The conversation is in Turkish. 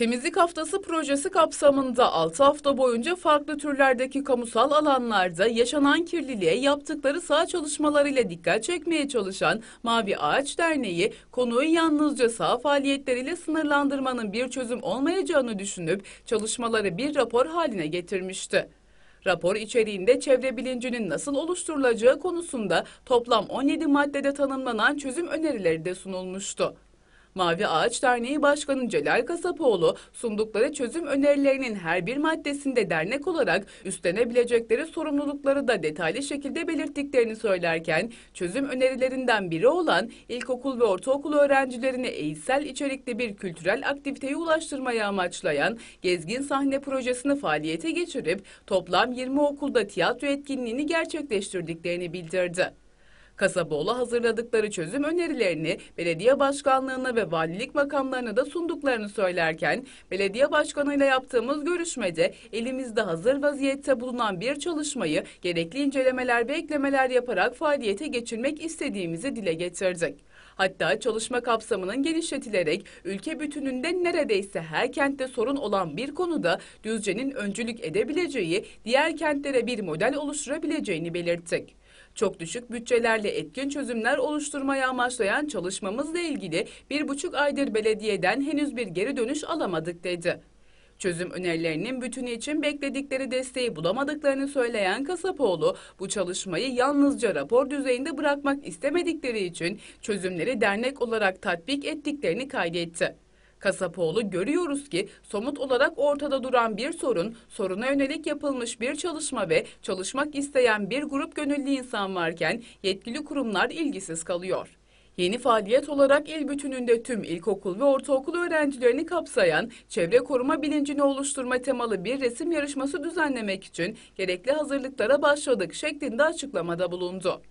Temizlik Haftası projesi kapsamında 6 hafta boyunca farklı türlerdeki kamusal alanlarda yaşanan kirliliğe yaptıkları sağ çalışmalarıyla dikkat çekmeye çalışan Mavi Ağaç Derneği, konuyu yalnızca sağ faaliyetleriyle sınırlandırmanın bir çözüm olmayacağını düşünüp çalışmaları bir rapor haline getirmişti. Rapor içeriğinde çevre bilincinin nasıl oluşturulacağı konusunda toplam 17 maddede tanımlanan çözüm önerileri de sunulmuştu. Mavi Ağaç Derneği Başkanı Celal Kasapoğlu sundukları çözüm önerilerinin her bir maddesinde dernek olarak üstlenebilecekleri sorumlulukları da detaylı şekilde belirttiklerini söylerken çözüm önerilerinden biri olan ilkokul ve ortaokul öğrencilerine eğitsel içerikli bir kültürel aktiviteye ulaştırmayı amaçlayan Gezgin Sahne projesini faaliyete geçirip toplam 20 okulda tiyatro etkinliğini gerçekleştirdiklerini bildirdi. Kasaboğlu hazırladıkları çözüm önerilerini belediye başkanlığına ve valilik makamlarına da sunduklarını söylerken, belediye başkanıyla yaptığımız görüşmede elimizde hazır vaziyette bulunan bir çalışmayı gerekli incelemeler ve eklemeler yaparak faaliyete geçirmek istediğimizi dile getirdik. Hatta çalışma kapsamının genişletilerek ülke bütününde neredeyse her kentte sorun olan bir konuda Düzce'nin öncülük edebileceği, diğer kentlere bir model oluşturabileceğini belirttik. Çok düşük bütçelerle etkin çözümler oluşturmayı amaçlayan çalışmamızla ilgili bir buçuk aydır belediyeden henüz bir geri dönüş alamadık dedi. Çözüm önerilerinin bütünü için bekledikleri desteği bulamadıklarını söyleyen Kasapoğlu, bu çalışmayı yalnızca rapor düzeyinde bırakmak istemedikleri için çözümleri dernek olarak tatbik ettiklerini kaydetti. Kasapoğlu görüyoruz ki somut olarak ortada duran bir sorun, soruna yönelik yapılmış bir çalışma ve çalışmak isteyen bir grup gönüllü insan varken yetkili kurumlar ilgisiz kalıyor. Yeni faaliyet olarak il bütününde tüm ilkokul ve ortaokul öğrencilerini kapsayan çevre koruma bilincini oluşturma temalı bir resim yarışması düzenlemek için gerekli hazırlıklara başladık şeklinde açıklamada bulundu.